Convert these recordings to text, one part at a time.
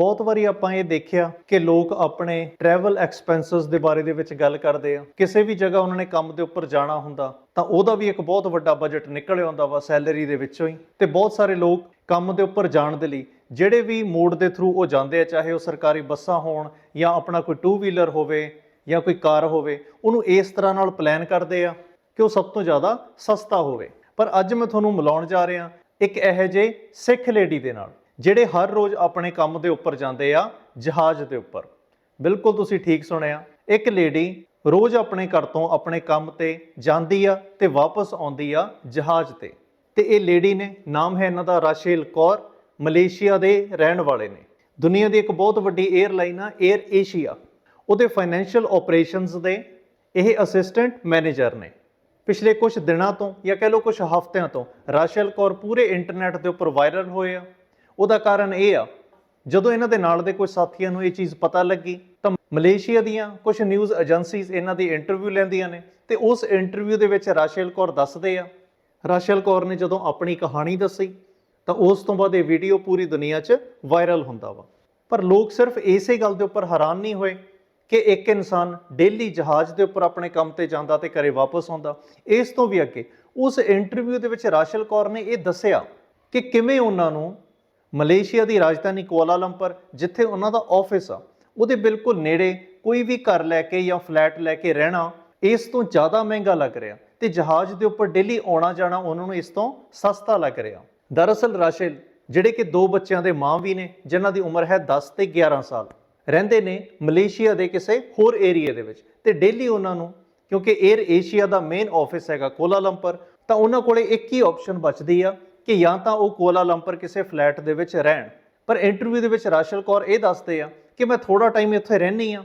ਬਹੁਤ ਵਾਰੀ ਆਪਾਂ ਇਹ ਦੇਖਿਆ ਕਿ ਲੋਕ ਆਪਣੇ ਟਰੈਵਲ ਐਕਸਪੈਂਸਸ ਦੇ ਬਾਰੇ ਦੇ ਵਿੱਚ ਗੱਲ ਕਰਦੇ ਆ। ਕਿਸੇ ਵੀ ਜਗ੍ਹਾ ਉਹਨਾਂ ਨੇ ਕੰਮ ਦੇ ਉੱਪਰ ਜਾਣਾ ਹੁੰਦਾ, ਤਾਂ ਉਹਦਾ ਵੀ ਇੱਕ ਬਹੁਤ ਵੱਡਾ ਬਜਟ ਨਿਕਲ ਆਉਂਦਾ ਵਾ ਸੈਲਰੀ ਦੇ ਵਿੱਚੋਂ ਹੀ। ਤੇ ਬਹੁਤ ਸਾਰੇ ਲੋਕ ਕੰਮ ਦੇ ਉੱਪਰ ਜਾਣ ਦੇ ਲਈ ਜਿਹੜੇ ਵੀ ਮੋਡ ਦੇ ਥਰੂ ਉਹ ਜਾਂਦੇ ਆ, ਚਾਹੇ ਉਹ ਸਰਕਾਰੀ ਬੱਸਾਂ ਹੋਣ ਜਾਂ ਆਪਣਾ ਕੋਈ ਟੂ ਵੀਲਰ ਹੋਵੇ ਜਾਂ ਕੋਈ ਕਾਰ ਹੋਵੇ, ਉਹਨੂੰ ਇਸ ਤਰ੍ਹਾਂ ਨਾਲ ਪਲਾਨ ਕਰਦੇ ਆ ਕਿ ਉਹ ਸਭ ਤੋਂ ਜ਼ਿਆਦਾ ਸਸਤਾ ਹੋਵੇ। ਪਰ ਅੱਜ ਮੈਂ ਤੁਹਾਨੂੰ ਮਿਲਾਉਣ ਜਾ ਰਿਹਾ ਇੱਕ ਇਹੋ ਜਿਹੇ ਸਿੱਖ ਲੇਡੀ ਦੇ ਨਾਲ। ਜਿਹੜੇ ਹਰ ਰੋਜ਼ ਆਪਣੇ ਕੰਮ ਦੇ ਉੱਪਰ ਜਾਂਦੇ ਆ, ਜਹਾਜ਼ ਦੇ ਉੱਪਰ। ਬਿਲਕੁਲ ਤੁਸੀਂ ਠੀਕ ਸੁਣਿਆ। ਇੱਕ ਲੇਡੀ ਰੋਜ਼ ਆਪਣੇ ਘਰ ਤੋਂ ਆਪਣੇ ਕੰਮ ਤੇ ਜਾਂਦੀ ਆ ਤੇ ਵਾਪਸ ਆਉਂਦੀ ਆ ਜਹਾਜ਼ ਤੇ। ਤੇ ਇਹ ਲੇਡੀ ਨੇ, ਨਾਮ ਹੈ ਇਹਨਾਂ ਦਾ ਰਾਸ਼ੇਲ ਕੌਰ, ਮਲੇਸ਼ੀਆ ਦੇ ਰਹਿਣ ਵਾਲੇ ਨੇ। ਦੁਨੀਆ ਦੀ ਇੱਕ ਬਹੁਤ ਵੱਡੀ 에ਅਰਲਾਈਨ ਆ 에ਅਰ ਏਸ਼ੀਆ ਉਹਦੇ ਫਾਈਨੈਂਸ਼ੀਅਲ ਆਪਰੇਸ਼ਨਸ ਦੇ ਇਹ ਅਸਿਸਟੈਂਟ ਮੈਨੇਜਰ ਨੇ। ਪਿਛਲੇ ਕੁਝ ਦਿਨਾਂ ਤੋਂ ਜਾਂ ਕਹਿ ਲਓ ਕੁਝ ਹਫ਼ਤਿਆਂ ਤੋਂ ਰਾਸ਼ਲ ਕੌਰ ਪੂਰੇ ਇੰਟਰਨੈਟ ਦੇ ਉੱਪਰ ਵਾਇਰਲ ਹੋਏ ਆ। ਉਹਦਾ ਕਾਰਨ ਇਹ ਆ, ਜਦੋਂ ਇਹਨਾਂ ਦੇ ਨਾਲ ਦੇ ਕੁਝ ਸਾਥੀਆਂ ਨੂੰ ਇਹ ਚੀਜ਼ ਪਤਾ ਲੱਗੀ, ਤਾਂ ਮਲੇਸ਼ੀਆ ਦੀਆਂ ਕੁਝ ਨਿਊਜ਼ ਏਜੰਸੀਜ਼ ਇਹਨਾਂ ਦੀ ਇੰਟਰਵਿਊ ਲੈਂਦੀਆਂ ਨੇ ਤੇ ਉਸ ਇੰਟਰਵਿਊ ਦੇ ਵਿੱਚ ਰਾਸ਼ਲ ਕੌਰ ਦੱਸਦੇ ਆ। ਰਾਸ਼ਲ ਕੌਰ ਨੇ ਜਦੋਂ ਆਪਣੀ ਕਹਾਣੀ ਦੱਸੀ, ਤਾਂ ਉਸ ਤੋਂ ਬਾਅਦ ਇਹ ਵੀਡੀਓ ਪੂਰੀ ਦੁਨੀਆ 'ਚ ਵਾਇਰਲ ਹੁੰਦਾ ਵਾ। ਪਰ ਲੋਕ ਸਿਰਫ ਇਸੇ ਗੱਲ ਦੇ ਉੱਪਰ ਹੈਰਾਨ ਨਹੀਂ ਹੋਏ ਕਿ ਇੱਕ ਇਨਸਾਨ ਡੇਲੀ ਜਹਾਜ਼ ਦੇ ਉੱਪਰ ਆਪਣੇ ਕੰਮ ਤੇ ਜਾਂਦਾ ਤੇ ਘਰੇ ਵਾਪਸ ਆਉਂਦਾ। ਇਸ ਤੋਂ ਵੀ ਅੱਗੇ, ਉਸ ਇੰਟਰਵਿਊ ਦੇ ਵਿੱਚ ਰਾਸ਼ਲ ਕੌਰ ਨੇ ਇਹ ਦੱਸਿਆ ਕਿ ਕਿਵੇਂ ਉਹਨਾਂ ਨੂੰ ਮਲੇਸ਼ੀਆ ਦੀ ਰਾਜਧਾਨੀ ਕੁਆਲਾਲੰਪਰ ਜਿੱਥੇ ਉਹਨਾਂ ਦਾ ਆਫਿਸ ਆ, ਉਹਦੇ ਬਿਲਕੁਲ ਨੇੜੇ ਕੋਈ ਵੀ ਘਰ ਲੈ ਕੇ ਜਾਂ ਫਲੈਟ ਲੈ ਕੇ ਰਹਿਣਾ, ਇਸ ਤੋਂ ਜ਼ਿਆਦਾ ਮਹਿੰਗਾ ਲੱਗ ਰਿਹਾ ਤੇ ਜਹਾਜ਼ ਦੇ ਉੱਪਰ ਡੇਲੀ ਆਉਣਾ ਜਾਣਾ ਉਹਨਾਂ ਨੂੰ ਇਸ ਤੋਂ ਸਸਤਾ ਲੱਗ ਰਿਹਾ। ਦਰਅਸਲ ਰਾਸ਼ਲ, ਜਿਹੜੇ ਕਿ ਦੋ ਬੱਚਿਆਂ ਦੇ ਮਾਂ ਵੀ ਨੇ, ਜਿਨ੍ਹਾਂ ਦੀ ਉਮਰ ਹੈ 10 ਤੇ 11 ਸਾਲ, ਰਹਿੰਦੇ ਨੇ ਮਲੇਸ਼ੀਆ ਦੇ ਕਿਸੇ ਹੋਰ ਏਰੀਆ ਦੇ ਵਿੱਚ ਤੇ ਡੇਲੀ ਉਹਨਾਂ ਨੂੰ, ਕਿਉਂਕਿ 에ਅਰ ਏਸ਼ੀਆ ਦਾ ਮੇਨ ਆਫਿਸ ਹੈਗਾ ਕੋਲਾਲੰਪਰ ਤਾਂ ਉਹਨਾਂ ਕੋਲੇ ਇੱਕ ਹੀ ਆਪਸ਼ਨ ਬਚਦੀ ਆ ਕਿ ਜਾਂ ਤਾਂ ਉਹ ਕੋਲਾਲੰਪਰ ਕਿਸੇ ਫਲੈਟ ਦੇ ਵਿੱਚ ਰਹਿਣ। ਪਰ ਇੰਟਰਵਿਊ ਦੇ ਵਿੱਚ ਰਾਸ਼ਲ ਕੌਰ ਇਹ ਦੱਸਦੇ ਆ ਕਿ ਮੈਂ ਥੋੜਾ ਟਾਈਮ ਇੱਥੇ ਰਹਿਣੀ ਆ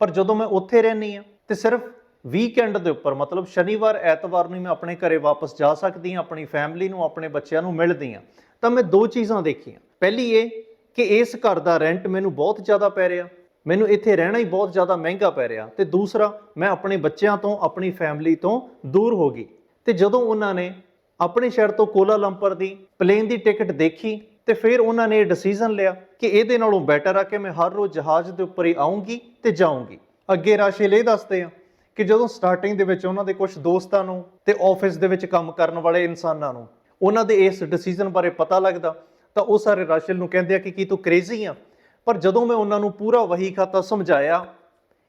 ਪਰ ਜਦੋਂ ਮੈਂ ਉੱਥੇ ਰਹਿਣੀ ਆ ਤੇ ਸਿਰਫ ਵੀਕਐਂਡ ਦੇ ਉੱਪਰ, ਮਤਲਬ ਸ਼ਨੀਵਾਰ, ਐਤਵਾਰ ਨੂੰ ਮੈਂ ਆਪਣੇ ਘਰੇ ਵਾਪਸ ਜਾ ਸਕਦੀ ਹਾਂ, ਆਪਣੀ ਫੈਮਿਲੀ ਨੂੰ, ਆਪਣੇ ਬੱਚਿਆਂ ਨੂੰ ਮਿਲਦੀ ਹਾਂ। ਤਾਂ ਮੈਂ ਦੋ ਚੀਜ਼ਾਂ ਦੇਖੀਆਂ। ਪਹਿਲੀ ਇਹ ਕਿ ਇਸ ਘਰ ਦਾ ਰੈਂਟ ਮੈਨੂੰ ਬਹੁਤ ਜ਼ਿਆਦਾ ਪੈ ਰਿਹਾ, ਮੈਨੂੰ ਇੱਥੇ ਰਹਿਣਾ ਹੀ ਬਹੁਤ ਜ਼ਿਆਦਾ ਮਹਿੰਗਾ ਪੈ ਰਿਹਾ ਤੇ ਦੂਸਰਾ, ਮੈਂ ਆਪਣੇ ਬੱਚਿਆਂ ਤੋਂ, ਆਪਣੀ ਫੈਮਿਲੀ ਤੋਂ ਦੂਰ ਹੋ ਗਈ। ਤੇ ਜਦੋਂ ਉਹਨਾਂ ਨੇ ਆਪਣੇ ਸ਼ਹਿਰ ਤੋਂ ਕੋਲਾਲੰਪਰ ਦੀ ਪਲੇਨ ਦੀ ਟਿਕਟ ਦੇਖੀ ਤੇ ਫਿਰ ਉਹਨਾਂ ਨੇ ਇਹ ਡਿਸੀਜਨ ਲਿਆ ਕਿ ਇਹਦੇ ਨਾਲੋਂ ਬੈਟਰ ਆ ਕਿ ਮੈਂ ਹਰ ਰੋਜ਼ ਜਹਾਜ਼ ਦੇ ਉੱਪਰ ਹੀ ਆਉਂਗੀ ਤੇ ਜਾਊਂਗੀ। ਅੱਗੇ ਰਾਸ਼ੇਲ ਇਹ ਦੱਸਦੇ ਆ ਕਿ ਜਦੋਂ ਸਟਾਰਟਿੰਗ ਦੇ ਵਿੱਚ ਉਹਨਾਂ ਦੇ ਕੁਝ ਦੋਸਤਾਂ ਨੂੰ ਤੇ ਆਫਿਸ ਦੇ ਵਿੱਚ ਕੰਮ ਕਰਨ ਵਾਲੇ ਇਨਸਾਨਾਂ ਨੂੰ ਉਹਨਾਂ ਦੇ ਇਸ ਡਿਸੀਜਨ ਬਾਰੇ ਪਤਾ ਲੱਗਦਾ, ਤਾਂ ਉਹ ਸਾਰੇ ਰਾਸ਼ੇਲ ਨੂੰ ਕਹਿੰਦੇ ਆ ਕਿ ਕੀ ਤੂੰ ਕ੍ਰੇਜ਼ੀ ਆ? ਪਰ ਜਦੋਂ ਮੈਂ ਉਹਨਾਂ ਨੂੰ ਪੂਰਾ ਵਹੀ ਖਾਤਾ ਸਮਝਾਇਆ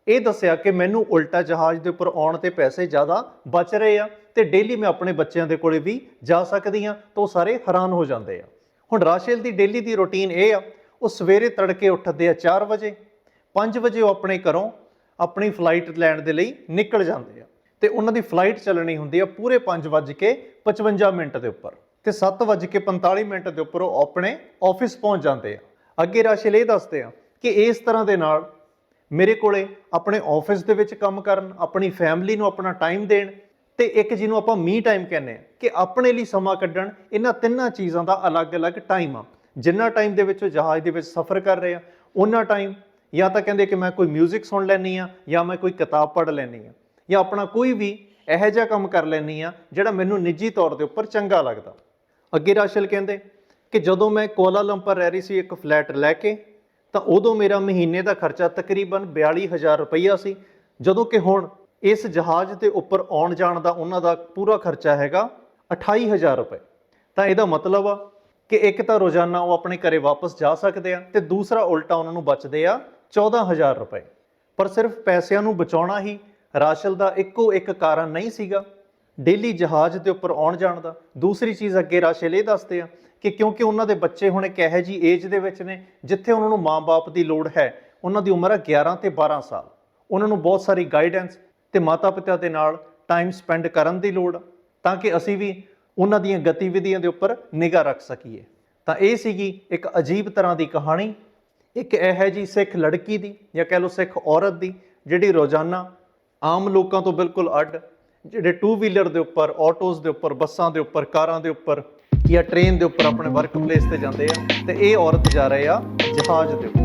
ਇਹ ਦੱਸਿਆ ਕਿ ਮੈਨੂੰ ਉਲਟਾ ਜਹਾਜ਼ ਦੇ ਉੱਪਰ ਆਉਣ ਤੇ ਪੈਸੇ ਜ਼ਿਆਦਾ ਬਚ ਰਹੇ ਆ ਤੇ ਡੇਲੀ ਮੈਂ ਆਪਣੇ ਬੱਚਿਆਂ ਦੇ ਕੋਲੇ ਵੀ ਜਾ ਸਕਦੀ ਆ ਤਾਂ ਉਹ ਸਾਰੇ ਹੈਰਾਨ ਹੋ ਜਾਂਦੇ ਆ। ਹੁਣ ਰਾਸ਼ੇਲ ਦੀ ਡੇਲੀ ਦੀ ਰੁਟੀਨ ਇਹ ਆ, ਉਹ ਸਵੇਰੇ ਤੜਕੇ ਉੱਠਦੇ ਆ 4 ਵਜੇ 5 ਵਜੇ ਉਹ ਆਪਣੇ ਘਰੋਂ ਆਪਣੀ ਫਲਾਈਟ ਲੈਣ ਦੇ ਲਈ ਨਿਕਲ ਜਾਂਦੇ ਆ ਤੇ ਉਹਨਾਂ ਦੀ ਫਲਾਈਟ ਚੱਲਣੀ ਹੁੰਦੀ ਆ ਪੂਰੇ 5 ਵਜੇ ਕੇ 55 ਮਿੰਟ ਦੇ ਉੱਪਰ ਤੇ 7 ਵਜੇ ਕੇ 45 ਮਿੰਟ ਦੇ ਉੱਪਰ ਉਹ ਆਪਣੇ ਆਫਿਸ ਪਹੁੰਚ ਜਾਂਦੇ ਆ। ਅੱਗੇ ਰਾਸ਼ੇਲ ਇਹ ਦੱਸਦੇ ਆ ਕਿ ਇਸ ਤਰ੍ਹਾਂ ਦੇ ਨਾਲ ਮੇਰੇ ਕੋਲੇ ਆਪਣੇ ਆਫਿਸ ਦੇ ਵਿੱਚ ਕੰਮ ਕਰਨ, ਆਪਣੀ ਫੈਮਿਲੀ ਨੂੰ ਆਪਣਾ ਟਾਈਮ ਦੇਣ ਤੇ ਇੱਕ ਜਿਹਨੂੰ ਆਪਾਂ ਮੀ ਟਾਈਮ ਕਹਿੰਦੇ ਆ ਕਿ ਆਪਣੇ ਲਈ ਸਮਾਂ ਕੱਢਣ, ਇਹਨਾਂ ਤਿੰਨਾਂ ਚੀਜ਼ਾਂ ਦਾ ਅਲੱਗ-ਅਲੱਗ ਟਾਈਮ ਆ। ਜਿੰਨਾ ਟਾਈਮ ਦੇ ਵਿੱਚ ਉਹ ਜਹਾਜ਼ ਦੇ ਵਿੱਚ ਸਫ਼ਰ ਕਰ ਰਹੇ ਆ ਉਹਨਾਂ ਟਾਈਮ ਜਾਂ ਤਾਂ ਕਹਿੰਦੇ ਕਿ ਮੈਂ ਕੋਈ 뮤직 ਸੁਣ ਲੈਣੀ ਆ ਜਾਂ ਮੈਂ ਕੋਈ ਕਿਤਾਬ ਪੜ੍ਹ ਲੈਣੀ ਆ ਜਾਂ ਆਪਣਾ ਕੋਈ ਵੀ ਇਹੋ ਜਿਹਾ ਕੰਮ ਕਰ ਲੈਣੀ ਆ ਜਿਹੜਾ ਮੈਨੂੰ ਨਿੱਜੀ ਤੌਰ ਦੇ ਉੱਪਰ ਚੰਗਾ ਲੱਗਦਾ। ਅੱਗੇ ਰਾਸ਼ਲ ਕਹਿੰਦੇ ਕਿ ਜਦੋਂ ਮੈਂ ਕੋਲਾਲੰਪਰ ਰਹਿ ਰਹੀ ਸੀ, ਇੱਕ ਫਲੈਟ ਲੈ ਕੇ ਤਾਂ ਉਦੋਂ ਮੇਰਾ ਮਹੀਨੇ ਦਾ ਖਰਚਾ ਤਕਰੀਬਨ 42000 ਰੁਪਈਆ ਸੀ। ਜਦੋਂ ਕਿ ਹੁਣ ਇਸ ਜਹਾਜ਼ ਦੇ ਉੱਪਰ ਆਉਣ ਜਾਣ ਦਾ ਉਹਨਾਂ ਦਾ ਪੂਰਾ ਖਰਚਾ ਹੈਗਾ 28000 ਰੁਪਏ। ਤਾਂ ਇਹਦਾ ਮਤਲਬ ਆ ਕਿ ਇੱਕ ਤਾਂ ਰੋਜ਼ਾਨਾ ਉਹ ਆਪਣੇ ਘਰੇ ਵਾਪਸ ਜਾ ਸਕਦੇ ਆ ਤੇ ਦੂਸਰਾ ਉਲਟਾ ਉਹਨਾਂ ਨੂੰ ਬਚਦੇ ਆ 14000 ਰੁਪਏ। ਪਰ ਸਿਰਫ ਪੈਸਿਆਂ ਨੂੰ ਬਚਾਉਣਾ ਹੀ ਰਾਸ਼ਲ ਦਾ ਇੱਕੋ ਇੱਕ ਕਾਰਨ ਨਹੀਂ ਸੀਗਾ। ਡੇਲੀ ਜਹਾਜ਼ ਦੇ ਉੱਪਰ ਆਉਣ ਜਾਣ ਦਾ। ਦੂਸਰੀ ਚੀਜ਼ ਅੱਗੇ ਰਾਸ਼ਲ ਇਹ ਦੱਸਦੇ ਆ ਕਿ ਕਿਉਂਕਿ ਉਹਨਾਂ ਦੇ ਬੱਚੇ ਹੁਣ ਇੱਕ ਇਹੋ ਜੀ ਏਜ ਦੇ ਵਿੱਚ ਨੇ ਜਿੱਥੇ ਉਹਨਾਂ ਨੂੰ ਮਾਂ-ਬਾਪ ਦੀ ਲੋੜ ਹੈ, ਉਹਨਾਂ ਦੀ ਉਮਰ ਹੈ 11 ਤੇ 12 ਸਾਲ। ਉਹਨਾਂ ਨੂੰ ਬਹੁਤ ਸਾਰੀ ਗਾਈਡੈਂਸ ਤੇ ਮਾਤਾ-ਪਿਤਾ ਦੇ ਨਾਲ ਟਾਈਮ ਸਪੈਂਡ ਕਰਨ ਦੀ ਲੋੜ, ਤਾਂ ਕਿ ਅਸੀਂ ਵੀ ਉਹਨਾਂ ਦੀਆਂ ਗਤੀਵਿਧੀਆਂ ਦੇ ਉੱਪਰ ਨਿਗਾਹ ਰੱਖ ਸਕੀਏ। ਤਾਂ ਇਹ ਸੀਗੀ ਇੱਕ ਅਜੀਬ ਤਰ੍ਹਾਂ ਦੀ ਕਹਾਣੀ, ਇੱਕ ਇਹੋ ਜੀ ਸਿੱਖ ਲੜਕੀ ਦੀ ਜਾਂ ਕਹਿ ਲਓ ਸਿੱਖ ਔਰਤ ਦੀ ਜਿਹੜੀ ਰੋਜ਼ਾਨਾ ਆਮ ਲੋਕਾਂ ਤੋਂ ਬਿਲਕੁਲ ਅੱਡ ਜਿਹੜੇ ਟੂ ਵੀਲਰ ਦੇ ਉੱਪਰ ਆਟੋਜ਼ ਦੇ ਉੱਪਰ, ਬੱਸਾਂ ਦੇ ਉੱਪਰ, ਕਾਰਾਂ ਦੇ ਉੱਪਰ ਜਾਂ ਟ੍ਰੇਨ ਦੇ ਉੱਪਰ ਆਪਣੇ ਵਰਕ ਪਲੇਸ ਤੇ ਜਾਂਦੇ ਆ ਤੇ ਇਹ ਔਰਤ ਜਾ ਰਹੇ ਆ ਜਹਾਜ਼ ਦੇ ਉੱਪਰ।